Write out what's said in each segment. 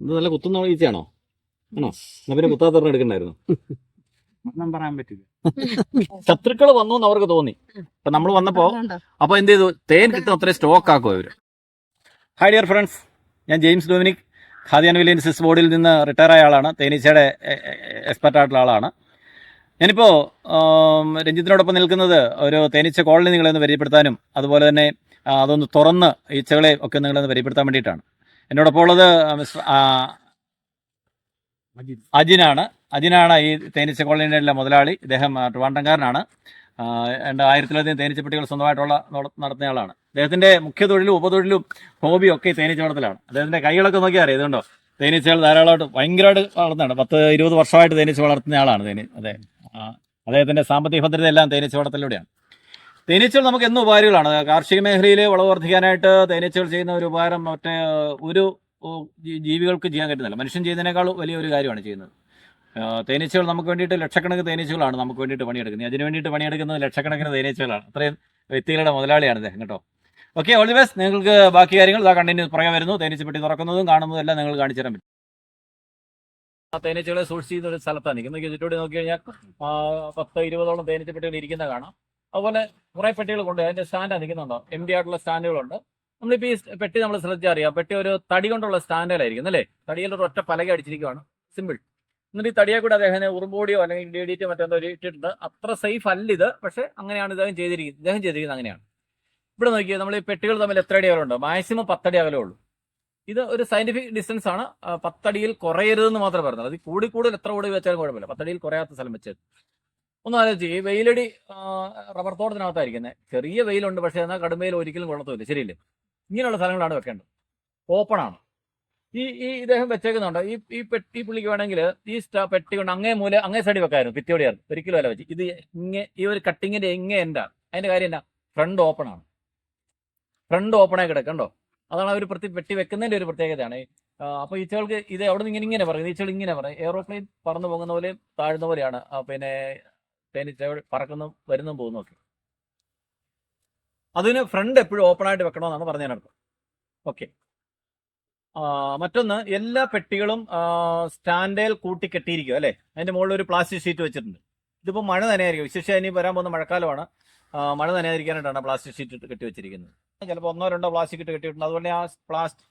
ഇത് നല്ല കുത്തുന്ന ഈച്ചയാണോ ആണോ? എന്നാ പിന്നെ കുത്താത്തറിന് എടുക്കണ്ടായിരുന്നു. ഒന്നും പറയാൻ പറ്റില്ല. ശത്രുക്കൾ വന്നു എന്ന് അവർക്ക് തോന്നി. അപ്പൊ നമ്മൾ വന്നപ്പോ അപ്പൊ എന്ത് ചെയ്തു? തേൻ കിട്ടുന്ന അത്രയും സ്റ്റോക്ക് ആക്കും അവർ. ഹായ് ഡിയർ ഫ്രണ്ട്സ് ഞാൻ ജെയിംസ് ഡൊമിനിക് ഖാദിയാൻ വില്യൻ സിസ് ബോർഡിൽ നിന്ന് റിട്ടയർ ആയ ആളാണ്. തേനീച്ചയുടെ എക്സ്പെർട്ട് ആയിട്ടുള്ള ആളാണ്. ഞാനിപ്പോൾ രഞ്ജിത്തിനോടൊപ്പം നിൽക്കുന്നത് ഒരു തേനീച്ച കോളനി നിങ്ങളെ ഒന്ന് പരിചയപ്പെടുത്താനും അതുപോലെ തന്നെ അതൊന്ന് തുറന്ന് ഈച്ചകളെ ഒക്കെ നിങ്ങളെ ഒന്ന് പരിചയപ്പെടുത്താൻ വേണ്ടിയിട്ടാണ്. എന്നോടൊപ്പം ഉള്ളത് അജിനാണ്. അജിനാണ് ഈ തേനീച്ച കോളനിയിലെ മുതലാളി. ഇദ്ദേഹം ആ, രണ്ട് ആയിരത്തിലധികം തേനീച്ചപ്പെട്ടികൾ സ്വന്തമായിട്ടുള്ള നടത്തുന്നയാളാണ്. അദ്ദേഹത്തിന്റെ മുഖ്യ തൊഴിലും ഉപതൊഴിലും ഹോബിയും ഒക്കെ തേനീച്ച വളർത്തലാണ് അദ്ദേഹത്തിന്റെ കൈകളൊക്കെ നോക്കിയാൽ അറിയാം ഇതുണ്ടോ? തേനീച്ചകൾ ധാരാളമായിട്ട് ഭയങ്കരമായിട്ട് വളർത്തുന്നതാണ്. പത്ത് ഇരുപത് വർഷമായിട്ട് തേനീച്ച വളർത്തുന്ന ആളാണ് തേനീ ആ, അദ്ദേഹത്തിന്റെ സാമ്പത്തിക ഭദ്രത എല്ലാം തേനീച്ച വളർത്തലിലൂടെയാണ് തേനീച്ചകൾ നമുക്ക് എന്നും ഉപകാരികളാണ്. കാർഷിക മേഖലയിൽ വിളവ് വർദ്ധിക്കാനായിട്ട് തേനീച്ചകൾ ചെയ്യുന്ന ഒരു ഉപകാരം മറ്റേ ഒരു ജീവികൾക്ക് ചെയ്യാൻ പറ്റുന്നില്ല മനുഷ്യൻ ചെയ്യുന്നതിനേക്കാൾ വലിയ ഒരു കാര്യമാണ് ചെയ്യുന്നത്. തേനീച്ചകൾ നമുക്ക് വേണ്ടിയിട്ട് ലക്ഷക്കണക്കിന് തേനീച്ചകളാണ് നമുക്ക് വേണ്ടിയിട്ട് പണിയെടുക്കുന്നത്. അതിന് വേണ്ടിയിട്ട് പണിയെടുക്കുന്നത് ലക്ഷക്കണക്കിന് തേനീച്ചകളാണ്. അത്രയും വ്യക്തികളുടെ മുതലാളിയാണ് അദ്ദേഹം കേട്ടോ. Okay all the best. നിങ്ങൾക്ക് ബാക്കി കാര്യങ്ങൾ ഇതാ കണ്ടിന്യൂ പുറകെ വരുന്നു. തേനീച്ച പെട്ടി തുറക്കുന്നതും കാണുന്നതും എല്ലാം നിങ്ങൾ കാണിച്ചു തരാൻ പറ്റും. ആ തേനീച്ചകളെ സൂക്ഷിക്കുന്ന ഒരു സ്ഥലത്താണ് നിൽക്കുന്നത്. ചുറ്റോടി നോക്കി കഴിഞ്ഞാൽ പത്ത് ഇരുപതോളം തേനീച്ചപ്പെട്ടികൾ ഇരിക്കുന്ന കാണാം. അതുപോലെ കുറേ പെട്ടികൾ കൊണ്ട് അതിന്റെ സ്റ്റാൻഡാണ് നിൽക്കുന്നുണ്ടോ? എം ഡി ആയിട്ടുള്ള സ്റ്റാൻഡുകളുണ്ട്. നമ്മളിപ്പോൾ ഈ പെട്ടി നമ്മൾ ശ്രദ്ധിച്ചാൽ അറിയാം. പെട്ടി ഒരു തടി കൊണ്ടുള്ള സ്റ്റാൻഡുകളായിരിക്കും അല്ലേ? തടിയിൽ ഒരു ഒറ്റ പലക അടിച്ചിരിക്കുകയാണ് സിമ്പിൾ എന്നിട്ട് ഈ തടിയെ കൂടെ അദ്ദേഹം ഉറുമ്പോടിയോ അല്ലെങ്കിൽ ഡി ഡി ടി മറ്റെന്തോ ഇട്ടിട്ടുണ്ട്. അത്ര സേഫ് അല്ല ഇത് പക്ഷേ അങ്ങനെയാണ് ഇദ്ദേഹം ചെയ്തിരിക്കുന്നത് ഇദ്ദേഹം ചെയ്തിരിക്കുന്നത് അങ്ങനെയാണ്. ഇവിടെ നോക്കിയാൽ നമ്മൾ ഈ പെട്ടികൾ തമ്മിൽ എത്ര അടി അകലുണ്ട് മാക്സിമം പത്തടി അകലേ ഉള്ളൂ. ഇത് ഒരു സയന്റിഫിക് ഡിസ്റ്റൻസ് ആണ്. പത്തടിയിൽ കുറയരുതെന്ന് മാത്രമേ പറഞ്ഞത് അത് കൂടി കൂടുതൽ എത്ര കൂടി വെച്ചാലും കുഴപ്പമില്ല. പത്തടിയിൽ കുറയാത്ത സ്ഥലം വെച്ചത് ഒന്ന് ആലോചിച്ച് ഈ വെയിലടി റബ്ബർ തോട്ടത്തിനകത്തായിരിക്കുന്നത് ചെറിയ വെയിലുണ്ട് പക്ഷേ എന്നാൽ കടുമയിൽ ഒരിക്കലും കൊള്ളത്തുമില്ല ശരിയല്ലേ? ഇങ്ങനെയുള്ള സ്ഥലങ്ങളാണ് വെക്കേണ്ടത്. ഓപ്പൺ ആണ് ഈ ഈ ഇദ്ദേഹം വെച്ചേക്കുന്നുണ്ട്. ഈ ഈ പെട്ടി പുള്ളിക്ക് വേണമെങ്കിൽ ഈ സ്റ്റാ പെട്ടി കൊണ്ട് അങ്ങേ മൂല അങ്ങേ സൈഡിൽ വെക്കായിരുന്നു ഭിത്തിയോടെയായിരുന്നു ഒരിക്കലും അല്ല വെച്ച് ഇത് ഇങ്ങേ ഈ ഒരു കട്ടിങ്ങിന്റെ എങ്ങേ എന്താണ് അതിന്റെ കാര്യം എന്നാ ഫ്രണ്ട് ഓപ്പൺ ആണ് ഫ്രണ്ട് ഓപ്പൺ ആയി കിടക്കണ്ടോ അതാണ് അവർ പ്രത്യേക പെട്ടി വെക്കുന്നതിന്റെ ഒരു പ്രത്യേകതയാണ്. അപ്പൊ ഈച്ചകൾക്ക് ഇത് അവിടെ നിന്ന് ഇങ്ങനെ ഇങ്ങനെ പറയും. ഈച്ചകൾ ഇങ്ങനെ പറയും. എയറോപ്ലെയിൻ പറന്നു പോകുന്ന പോലെയും താഴ്ന്ന പോലെയാണ്. പിന്നെ തേനീച്ചകൾ പറക്കുന്നു വരുന്നും പോകുന്നൊക്കെ അതിന് ഫ്രണ്ട് എപ്പോഴും ഓപ്പൺ ആയിട്ട് വെക്കണമെന്നാണ് പറഞ്ഞതിനർത്ഥം ഓക്കെ മറ്റൊന്ന് എല്ലാ പെട്ടികളും സ്റ്റാൻഡേൽ കൂട്ടി കെട്ടിയിരിക്കും അല്ലേ? അതിന്റെ മുകളിൽ ഒരു പ്ലാസ്റ്റിക് ഷീറ്റ് വെച്ചിട്ടുണ്ട്. ഇതിപ്പോൾ മഴ നനയായിരിക്കും. വിശേഷം ഇനി വരാൻ പോകുന്ന മഴക്കാലമാണ്. മഴ നനയാതിരിക്കാനായിട്ടാണ് പ്ലാസ്റ്റിക് ഷീറ്റ് ഇട്ട് കെട്ടി വെച്ചിരിക്കുന്നത്. ചിലപ്പോൾ ഒന്നോ രണ്ടോ പ്ലാസ്റ്റിക് ഇട്ട് കെട്ടിയിട്ടുണ്ട്. അതുപോലെ ആ പ്ലാസ്റ്റ്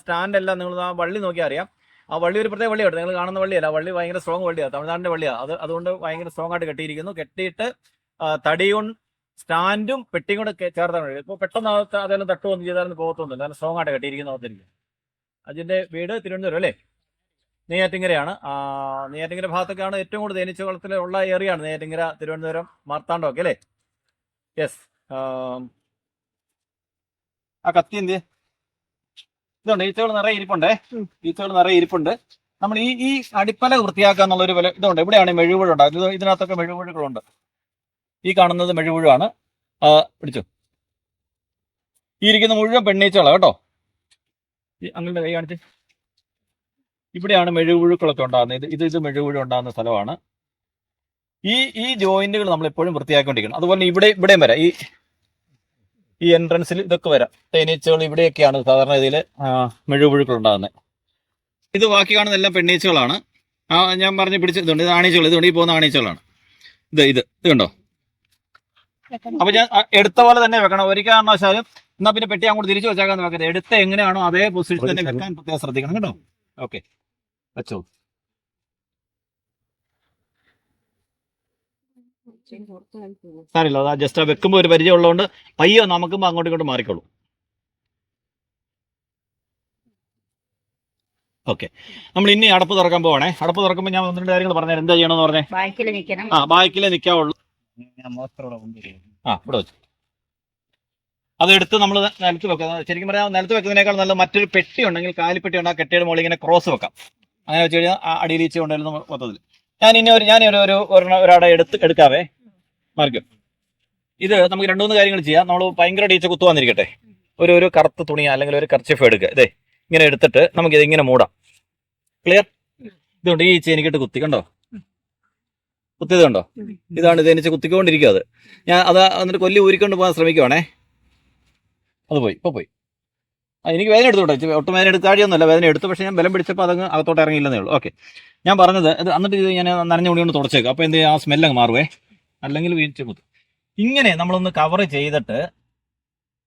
സ്റ്റാൻഡ് എല്ലാം നിങ്ങൾ ആ വള്ളി നോക്കിയാൽ അറിയാം. ആ വള്ളി ഒരു പ്രത്യേക വള്ളിയാണ് നിങ്ങൾ കാണുന്ന വള്ളിയല്ല. വള്ളി ഭയങ്കര സ്ട്രോങ് വള്ളിയാണ് തമിഴ്നാടിന്റെ വള്ളിയാണ് അത് അതുകൊണ്ട് ഭയങ്കര സ്ട്രോങ് ആയിട്ട് കെട്ടിയിരിക്കുന്നു. കെട്ടിയിട്ട് തടിയും സ്റ്റാൻഡും പെട്ടിയും കൂടെ ചേർത്താണ് ഇപ്പോൾ പെട്ടെന്ന് അതെല്ലാം തട്ടുമൊന്നും ചെയ്താലും പോകത്തൊന്നുമില്ല. നല്ല സ്ട്രോങ് ആയിട്ട് കെട്ടിയിരിക്കുന്ന അകത്തിരിക്കും അതിന്റെ വീട് തിരുവനന്തപുരം അല്ലേ? നെയ്യാറ്റിങ്കരയാണ് നെയ്യാറ്റിങ്ങര ഭാഗത്തൊക്കെയാണ് ഏറ്റവും കൂടുതൽ തേനീച്ച വളത്തിലുള്ള ഏറിയാണ് നെയ്യാറ്റിങ്കര തിരുവനന്തപുരം മാർത്താണ്ഡം ഒക്കെ അല്ലേ? യെസ് ആ കത്തി എന്ത് ഇതുണ്ട് ഈച്ചകൾ നിറയെ ഇരിപ്പുണ്ടേ. ഈച്ചകൾ നിറയെ ഇരിപ്പുണ്ട്. നമ്മൾ ഈ ഈ അടിപ്പല വൃത്തിയാക്കുക എന്നുള്ള ഒരു വില ഇതുണ്ട്. ഇവിടെയാണ് മെഴുകുപുഴ ഉണ്ടാകുന്നത് ഇത് ഇതിനകത്തൊക്കെ മെഴുപുഴുകളുണ്ട് ഈ കാണുന്നത് മെഴുകുപുഴാണ് ആ പിടിച്ചു. ഈ ഇരിക്കുന്ന മുഴുവൻ പെണ്ണീച്ചകളാണ് കേട്ടോ. അങ്ങനെ കൈ കാണിച്ച്. ഇവിടെയാണ് മെഴുപുഴുക്കളൊക്കെ ഉണ്ടാകുന്നത്. ഇത് ഇത് ഇത് മെഴുകുപുഴ ഉണ്ടാകുന്ന സ്ഥലമാണ്. ഈ ഈ ജോയിന്റുകൾ നമ്മൾ എപ്പോഴും വൃത്തിയാക്കിക്കൊണ്ടിരിക്കണം. അതുപോലെ ഇവിടെ ഇവിടെയും വരാം. ഈ ഈ എൻട്രൻസിൽ ഇതൊക്കെ വരാം. തേനീച്ചകൾ ഇവിടെയൊക്കെയാണ് സാധാരണ ഇതിൽ മെഴുപുഴുക്കൾ ഉണ്ടാകുന്നത്. ഇത് ബാക്കി കാണുന്ന എല്ലാം പെണ്ണീച്ചകളാണ്. ആ ഞാൻ പറഞ്ഞ് പിടിച്ച് ഇതുണ്ട്. ഇത് ആണീച്ചകൾ. ഇതുകൊണ്ട് ഈ പോകുന്ന ആണീച്ചകളാണ്. ഇത് ഇത് ഇത് കണ്ടോ? അപ്പൊ ഞാൻ എടുത്ത പോലെ തന്നെ വെക്കണം. ഒരു കാരണവശാലും എന്നാ പിന്നെ പെട്ടി അങ്ങോട്ട് തിരിച്ചു വെച്ചാൽ എടുത്ത എങ്ങനെയാണോ അതേ പൊസിഷൻ തന്നെ വെക്കാൻ പ്രത്യേകം ശ്രദ്ധിക്കണം. കേട്ടോ ഓക്കെ. വെച്ചോ സാരില്ല അതാ ജസ്റ്റ് വെക്കുമ്പോൾ ഒരു പരിചയം ഉള്ളതുകൊണ്ട് പയ്യോ നമുക്കും അങ്ങോട്ടും ഇങ്ങോട്ടും മാറിക്കോളൂ. ഓക്കെ നമ്മൾ ഇനി അടപ്പ് തുറക്കാൻ പോവാണേ. അടപ്പ് തുറക്കുമ്പോൾ ഞാൻ ഒന്ന് രണ്ട് കാര്യങ്ങൾ പറഞ്ഞാൽ എന്താ ചെയ്യണമെന്ന് പറഞ്ഞേ? ബാക്കിൽ നിൽക്കണം. ആ ബാക്കിലേ നിൽക്കാവുള്ളൂ. ആ ഇവിടെ വെച്ചു. അതെടുത്ത് നമ്മൾ നിലത്ത് വെക്കാം ശരിക്കും പറഞ്ഞാൽ നിലത്ത് വെക്കുന്നതിനേക്കാൾ നല്ല മറ്റൊരു പെട്ടി ഉണ്ടെങ്കിൽ കാലിപ്പെട്ടി ഉണ്ട്. ആ കെട്ടിയുടെ മുകളിൽ ഇങ്ങനെ ക്രോസ് വെക്കാം. അങ്ങനെ വെച്ച് കഴിഞ്ഞാൽ ഈച്ച കൊണ്ടുവരുന്ന മൊത്തത്തിൽ. ഞാൻ ഇനി ഒരു ഞാൻ ഒരു ഒരു ഒരെണ്ണം ഒരാടെ എടുത്ത് എടുക്കാവേ. മാർക്കും. ഇത് നമുക്ക് രണ്ടു മൂന്ന് കാര്യങ്ങൾ ചെയ്യാം. നമ്മൾ ഭയങ്കര ടീച്ചർ കുത്തു വന്നിരിക്കട്ടെ. ഒരു ഒരു കറുത്ത തുണി അല്ലെങ്കിൽ ഒരു കർച്ചിഫ് എടുക്കുക ഇതേ ഇങ്ങനെ എടുത്തിട്ട് നമുക്ക് ഇത് ഇങ്ങനെ മൂടാം. ക്ലിയർ ഇതുകൊണ്ട് ഈ ചേനിക്കിട്ട് കുത്തി. കണ്ടോ? കുത്തിയത് കണ്ടോ ഇതാണ് തേനീച്ച കുത്തിക്കൊണ്ടിരിക്കുക അത് ഞാൻ അത് എന്നിട്ട് കൊല്ലി ഊരിക്കൊണ്ട് പോകാൻ ശ്രമിക്കുവാണേ. അത് പോയി. ഇപ്പൊ പോയി. എനിക്ക് വേദന എടുത്തോട്ടെ ഒട്ടും വേദന എടുത്താഴിയൊന്നുമല്ല വേദന എടുത്തു. പക്ഷേ ഞാൻ ബലം പിടിച്ചപ്പോൾ അതങ്ങ് അകത്തോട്ട് ഇറങ്ങിയില്ലെന്നേ ഉള്ളൂ. ഓക്കെ ഞാൻ പറഞ്ഞത് എന്നിട്ട് ഇത് ഞാൻ നനഞ്ഞ മുടി കൊണ്ട് തുടച്ചേക്കും. അപ്പോൾ എന്ത് ആ സ്മെല്ലങ്ങ് മാറുവേ. അല്ലെങ്കിൽ വീഴ്ച കുത്തും. ഇങ്ങനെ നമ്മളൊന്ന് കവർ ചെയ്തിട്ട്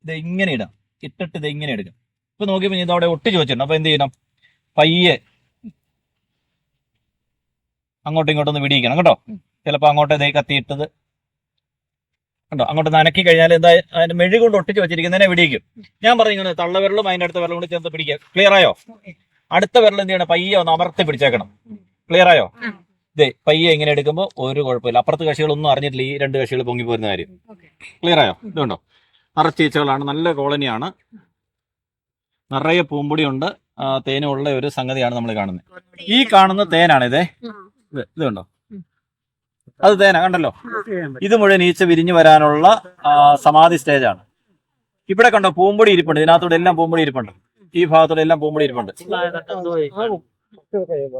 ഇത് ഇങ്ങനെ ഇടാം. ഇട്ടിട്ട് ഇത് ഇങ്ങനെ എടുക്കാം. ഇപ്പൊ നോക്കിയപ്പോ ഇത് അവിടെ ഒട്ടിച്ചു വെച്ചിട്ടുണ്ട് അപ്പൊ എന്ത് ചെയ്യണം? പയ്യെ അങ്ങോട്ടും ഇങ്ങോട്ടൊന്ന് വിടിയിക്കണം. കേട്ടോ ചിലപ്പോ അങ്ങോട്ട് ഇതേ കത്തിയിട്ടത്. കണ്ടോ? അങ്ങോട്ട് നനക്കി കഴിഞ്ഞാൽ എന്താ അതിന്റെ മെഴി കൊണ്ട് ഒട്ടിച്ച് വെച്ചിരിക്കുന്നതിനെ വിടിയിക്കും. ഞാൻ പറഞ്ഞു ഇങ്ങനെ തള്ളവിരലും അതിന്റെ അടുത്ത വിരലും കൂടി ചേർത്ത് പിടിക്കുക. ക്ലിയർ ആയോ? അടുത്ത വിരൽ എന്ത് ചെയ്യണം? പയ്യെ ഒന്ന് അമർത്തി പിടിച്ചേക്കണം. ക്ലിയർ ആയോ? ഇതേ പയ്യെ ഇങ്ങനെ എടുക്കുമ്പോൾ ഒരു കുഴപ്പമില്ല. അപ്പുറത്ത് കക്ഷികളൊന്നും അറിഞ്ഞിട്ടില്ല. ഈ രണ്ട് കക്ഷികൾ പൊങ്ങി പോരുന്ന കാര്യം. ക്ലിയർ ആയോ? ഇതുണ്ടോ? അറച്ചീച്ചകളാണ് നല്ല കോളനിയാണ്. നിറയെ പൂമ്പൊടിയുണ്ട്. തേനുള്ള തേനുമുള്ള ഒരു സംഗതിയാണ് നമ്മൾ കാണുന്നത്. ഈ കാണുന്ന തേനാണ് ഇതേ. ഇത് ഇത് അത് തേന കണ്ടല്ലോ? ഇത് മുഴുവൻ ഈച്ച വിരിഞ്ഞു വരാനുള്ള സമാധി സ്റ്റേജ് ആണ്. ഇവിടെ കണ്ടോ? പൂമ്പൊടി ഇരിപ്പുണ്ട്. ഇതിനകത്തൂടെ എല്ലാം പൂമ്പൊടി ഇരിപ്പുണ്ട്. ഈ ഭാഗത്തൂടെ എല്ലാം പൂമ്പൊടി ഇരിപ്പുണ്ട്.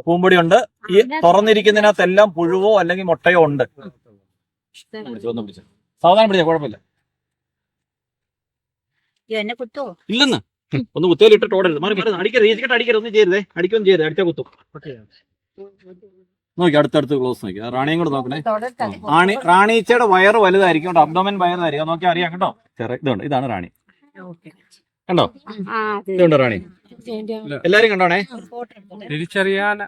പൂമ്പൊടി ഉണ്ട്. ഈ തുറന്നിരിക്കുന്നതിനകത്തെല്ലാം പുഴുവോ അല്ലെങ്കിൽ മുട്ടയോ ഉണ്ട്. സാവധാനം പിടിച്ച കുഴപ്പമില്ല. ഇല്ലെന്ന്. ഒന്ന് കുത്തിയാലിട്ടിട്ട് ഓടരുത്. മാറി മാറി അടിക്കരുത്. ഈച്ചക്കെട്ട് അടിക്കരുത് ഒന്നും ചെയ്യരുതേ. അടിക്കൊന്നും ചെയ്യരുത്. അടിച്ചാ കുത്തും. നോക്കി അടുത്തടുത്ത് ക്ലോസ് നോക്കി. ആ റാണിയും കൂടെ നോക്കണേ. റാണി റാണീച്ചയുടെ വയറ് വലുതായിരിക്കും അബ്ഡോമൻ വയറുതായിരിക്കും നോക്കി അറിയാം കേട്ടോ. ചെറിയ ഇതുണ്ട്. ഇതാണ് റാണി. കണ്ടോ? ഇതുണ്ടോ റാണി? എല്ലാരും കണ്ടോണേ തിരിച്ചറിയാൻ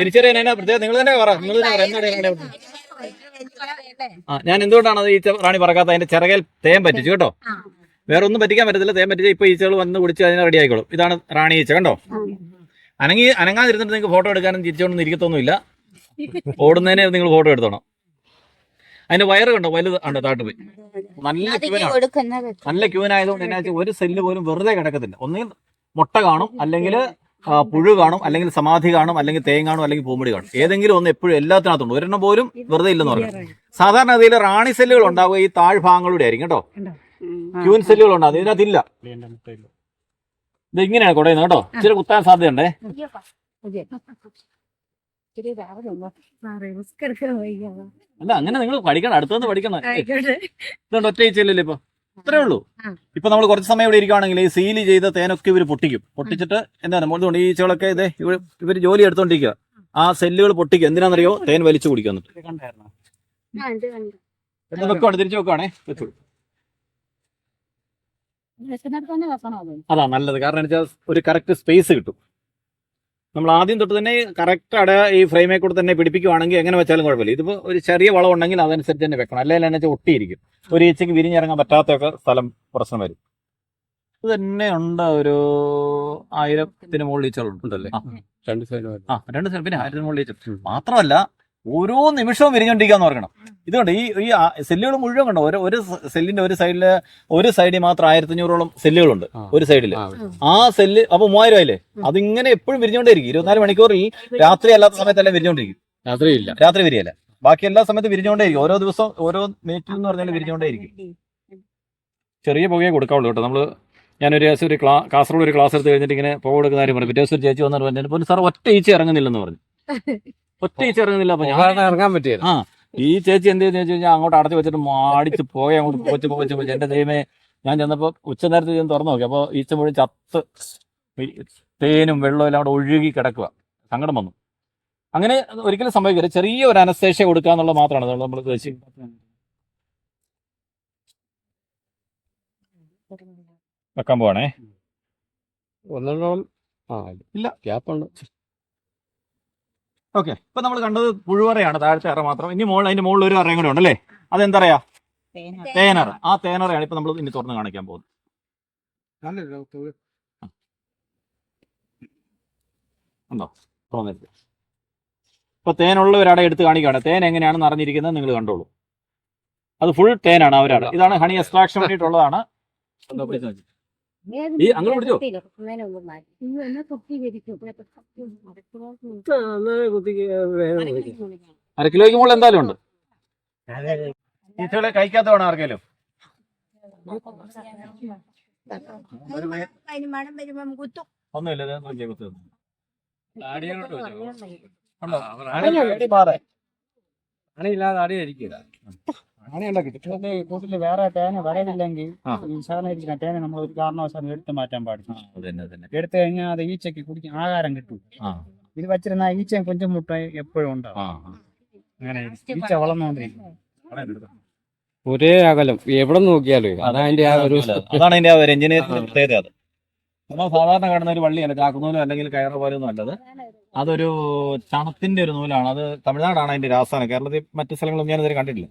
തിരിച്ചറിയാൻ എന്നാ പ്രത്യേകം നിങ്ങൾ തന്നെ പറ. നിങ്ങൾ തന്നെ പറ? ആ ഞാൻ എന്തുകൊണ്ടാണ് അത് ഈച്ച റാണി പറക്കാത്ത അതിന്റെ ചിറകയിൽ തേൻ പറ്റിച്ചു കേട്ടോ? വേറെ ഒന്നും പറ്റിക്കാൻ പറ്റത്തില്ല. തേൻ പറ്റിച്ച ഇപ്പൊ ഈച്ചകൾ വന്ന് കുടിച്ച് അതിനെ റെഡി ആയിക്കോളും. ഇതാണ് റാണി ഈച്ച കണ്ടോ? അനങ്ങി അനങ്ങാതിരുന്നിട്ട് നിങ്ങൾക്ക് ഫോട്ടോ എടുക്കാനും തിരിച്ചുകൊണ്ടൊന്നും ഇരിക്കത്തൊന്നുമില്ല. ഓടുന്നതിനെ നിങ്ങൾ ഫോട്ടോ എടുത്തോണം. അതിന്റെ വയറ് കണ്ടോ? വലുത് ഉണ്ട് താട്ട് പോയി. നല്ല ക്യൂനാണ്. നല്ല ക്യൂനായതുകൊണ്ട് എന്നാ ഒരു സെല്ല് പോലും വെറുതെ കിടക്കത്തില്ല. ഒന്നുകിൽ മുട്ട കാണും അല്ലെങ്കിൽ പുഴു കാണും അല്ലെങ്കിൽ സമാധി കാണും അല്ലെങ്കിൽ തേങ്ങ കാണും അല്ലെങ്കിൽ പൂമ്പടി കാണും. ഏതെങ്കിലും ഒന്ന് എപ്പോഴും എല്ലാത്തിനകത്തുണ്ട്. ഒരെണ്ണം പോലും വെറുതെ ഇല്ലെന്ന് പറഞ്ഞു സാധാരണ ഗതിയിൽ റാണി സെല്ലുകൾ ഉണ്ടാവുക ഈ താഴ്ഭാഗങ്ങളുടെ ആയിരിക്കും കേട്ടോ. ക്യൂൻ സെല്ലുകൾ ഉണ്ടാകും ഇതിനകത്തില്ല ഇത് ഇങ്ങനെയാണ് കുടയുന്നത് കേട്ടോ. ഇച്ചിരി കുത്താൻ സാധ്യതയുണ്ടേ? അല്ല അങ്ങനെ നിങ്ങൾ പഠിക്കണം അടുത്തുനിന്ന് പഠിക്കണം. ഇതുകൊണ്ട് ഒറ്റ ഈച്ചയില്ലല്ലോ ഇപ്പൊ? ഇത്രേ ഉള്ളൂ. ഇപ്പൊ നമ്മൾ കുറച്ച് സമയം ഇവിടെ ഇരിക്കുവാണെങ്കിൽ ഈ സീൽ ചെയ്ത തേനൊക്കെ ഇവർ പൊട്ടിക്കും. പൊട്ടിച്ചിട്ട് എന്താണ് മോളുകൊണ്ട് ഈ ഈച്ചകളൊക്കെ ഇതേ ഇവർ ജോലി എടുത്തോണ്ടിരിക്കുക ആ സെല്ലുകൾ പൊട്ടിക്കും. എന്തിനാണെന്നറിയോ? തേൻ വലിച്ചു കുടിക്കാൻ വെക്കുവാണ് തിരിച്ചു വെക്കുവാണേ. അത്? അതാ നല്ലത്. കാരണം എന്ന് വെച്ചാൽ ഒരു കറക്റ്റ് സ്പേസ് കിട്ടും. നമ്മൾ ആദ്യം തൊട്ട് തന്നെ കറക്റ്റ് അട ഈ ഫ്രെയിമേ കൂടെ തന്നെ പിടിപ്പിക്കുവാണെങ്കിൽ എങ്ങനെ വെച്ചാലും കുഴപ്പമില്ല. ഇതിപ്പോൾ ഒരു ചെറിയ വളം ഉണ്ടെങ്കിൽ അതനുസരിച്ച് തന്നെ വെക്കണം. അല്ലെങ്കിൽ എന്നെ ഒട്ടിയിരിക്കും. ഒരു ഈച്ചയ്ക്ക് വിരിഞ്ഞിറങ്ങാൻ പറ്റാത്തൊക്കെ സ്ഥലം പ്രശ്നം വരും. ഇത് തന്നെ ഉണ്ട് ഒരു ആയിരത്തിന് മുകളിൽ ഈച്ചകളുണ്ടല്ലേ അല്ലേ രണ്ട് സൈഡ് ആ രണ്ട് സൈഡ് പിന്നെ ആയിരത്തിന് മുകളിൽ ഈച്ച മാത്രമല്ല ഓരോ നിമിഷവും വിരിഞ്ഞോണ്ടിരിക്കാന്ന് ഓർക്കണം. ഇതുകൊണ്ട് ഈ ഈ സെല്ലുകൾ മുഴുവൻ കണ്ടോ ഒരു ഒരു സെല്ലിന്റെ ഒരു സൈഡിൽ ഒരു സൈഡിൽ മാത്രം ആയിരത്തഞ്ഞൂറോളം സെല്ലുകളുണ്ട് ഒരു സൈഡിൽ ആ. സെല്ല് അപ്പൊ മൂവായിരം ആയില്ലേ? അതിങ്ങനെ എപ്പോഴും വിരിഞ്ഞോണ്ടേയിരിക്കും ഇരുപത്തിനാല് മണിക്കൂറിൽ രാത്രി അല്ലാത്ത സമയത്തെല്ലാം വിരിഞ്ഞോണ്ടിരിക്കും. രാത്രിയില്ല. രാത്രി വിരിയല്ല. ബാക്കി എല്ലാ സമയത്തും വിരിഞ്ഞോണ്ടേയിരിക്കും. ഓരോ ദിവസം ഓരോ മിനിറ്റിൽ എന്ന് പറഞ്ഞാൽ വിരിഞ്ഞോണ്ടേയിരിക്കും. ചെറിയ പുകയെ കൊടുക്കാവുള്ളൂ കേട്ടോ. നമ്മൾ ഞാനൊരു ദിവസം ഒരു ക്ലാ കാസർഗോഡ് ഒരു ക്ലാസ് എടുത്ത് കഴിഞ്ഞിട്ട് ഇങ്ങനെ പുക കൊടുക്കുന്ന കാര്യം പറഞ്ഞു. പിറ്റേ ദിവസം ഒരു ചേച്ചി വന്നിട്ട് പറഞ്ഞു പോലും സാർ ഒറ്റ ഈച്ച ഇറങ്ങുന്നില്ലെന്ന് പറഞ്ഞു. ഒറ്റ ഈച്ച ഇറങ്ങുന്നില്ല അപ്പൊ ഞാൻ ഇറങ്ങാൻ പറ്റിയത് ആ ഈ ചേച്ചി എന്ത് ചെയ്യുന്ന ചോദിച്ചാൽ അങ്ങോട്ട് അടച്ചു വെച്ചിട്ട് മാടിച്ച് പോയ അങ്ങോട്ട് പോച്ച് പോച്ച് പോച്ച്. എന്റെ ദൈവമേ ഞാൻ ചെന്നപ്പോ ഉച്ച നേരത്തെ ചെന്ന് തുറന്നു നോക്കി. അപ്പൊ ഈച്ച മുഴുവൻ ചത്ത് തേനും വെള്ളവും എല്ലാം അവിടെ ഒഴുകി കിടക്കുക സങ്കടം വന്നു. അങ്ങനെ ഒരിക്കലും സംഭവിക്കരുത് ചെറിയ ഒരു അനസ്തേഷ്യ കൊടുക്കുക എന്നുള്ളത് മാത്രമാണ്. നമ്മൾ വെക്കാൻ പോവാണേ. ഒന്നെണ്ണം ആ ഇല്ല. ഗ്യാപ്പുണ്ട്. ഓക്കെ ഇപ്പൊ നമ്മൾ കണ്ടത് പുഴുവറയാണ് താഴത്തെ അറ മാത്രം. ഇനി മോൾ അതിന്റെ മുകളിൽ ഒരു അറയും കൂടെ ഉണ്ടല്ലേ അതെന്താ പറയാ തേനറ. ആ തേനറയാണ് ഇപ്പൊ നമ്മൾ ഇനി തുറന്ന് കാണിക്കാൻ പോകുന്നത്. തോന്നരുത്. ഇപ്പൊ തേനുള്ള ഒരാടെ എടുത്ത് കാണിക്കുകയാണ്. തേൻ എങ്ങനെയാണെന്ന് അറിഞ്ഞിരിക്കുന്നത് നിങ്ങൾ കണ്ടോളൂ. അത് ഫുൾ തേനാണ് അവരാണ് ഇതാണ് ഹണി എക്സ്ട്രാക്ഷൻ വേണ്ടിയിട്ടുള്ളതാണ്? അര കിലോയ്ക്ക് മുകളിൽ എന്തായാലും ഉണ്ട്. ഈച്ചകളെ കഴിക്കാത്ത വേണം ആർക്കെങ്കിലും? ഒന്നുമില്ല കുത്ത്. അണിയില്ലാതെ അടിയായിരിക്കില്ല ഇതിന്റെ കൂട്ടത്തിൽ വേറെ തേന. ഈ സാധനം തേന നമ്മൾ ഒരു കാരണവശാലും എടുത്ത് മാറ്റാൻ പാടില്ല. എടുത്തു കഴിഞ്ഞാൽ അത് ഈച്ചയ്ക്ക് കുടിക്കാൻ ആഹാരം കിട്ടും ഇത് വെച്ചിരുന്ന ഈച്ച കൊഞ്ചും മുട്ട എപ്പോഴും ഉണ്ടാവും. അങ്ങനെ ഈച്ച വളർന്നുകൊണ്ടിരിക്കും ഒരേ അകലം. എവിടെ നോക്കിയാലും അതാണ് അതിന്റെ ആ ഒരു പ്രത്യേകത അത്. നമ്മൾ സാധാരണ കാണുന്ന ഒരു വള്ളിയല്ല ചാക്കുന്നൂലോ അല്ലെങ്കിൽ കയറ് പോലെ ഒന്നും അല്ലത്. അതൊരു ചണത്തിന്റെ ഒരു നൂലാണ്. അത് തമിഴ്നാടാണ് അതിന്റെ രാജസ്ഥാനം കേരളത്തിൽ മറ്റു സ്ഥലങ്ങളൊന്നും ഞാൻ ഇതുവരെ കണ്ടിട്ടില്ല.